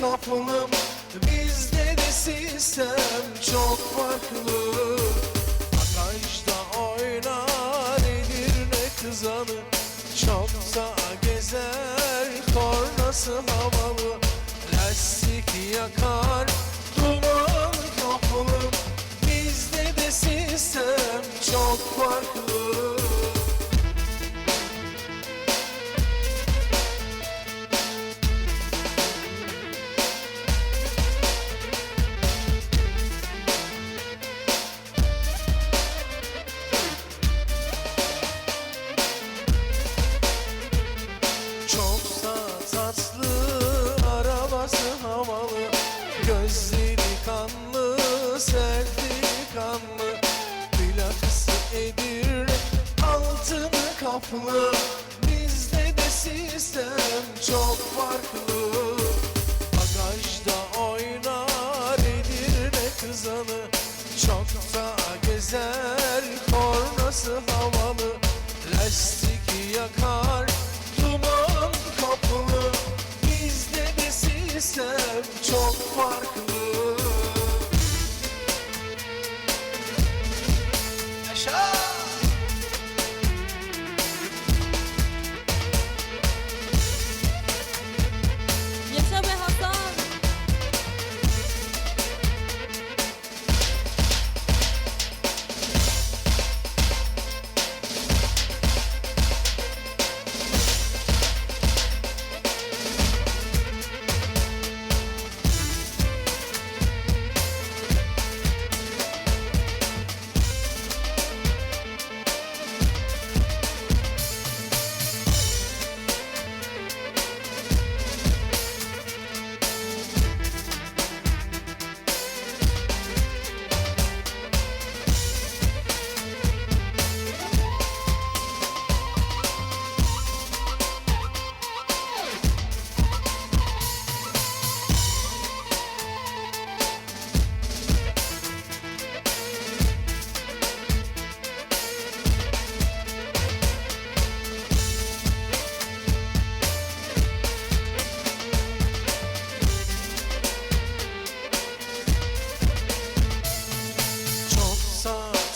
kapılım Bizde de sistem çok farklı. Kanlı Plakası Edirne altını kaplı. Bizde de sistem çok farklı. Bagajda oynar Edirne kızanı. Çok da gezer kornası havalı. Lastik yakar duman kaplı Bizde de sistem çok farklı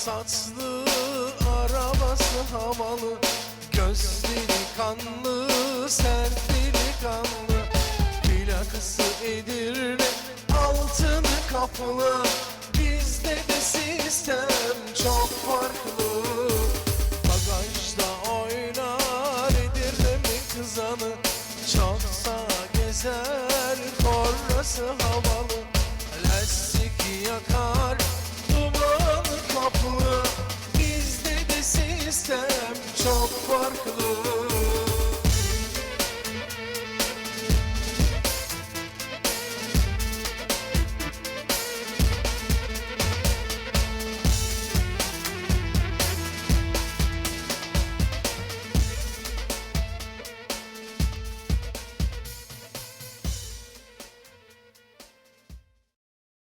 Tatlı arabası havalı Gözleri kanlı sert delikanlı Plakası Edirne altını kaplı Bizde de sistem çok farklı. Bagajda oynar Edirne mi kızanı? Çoksa gezer kornası havalı. Lastik yakar Lisem çok farklı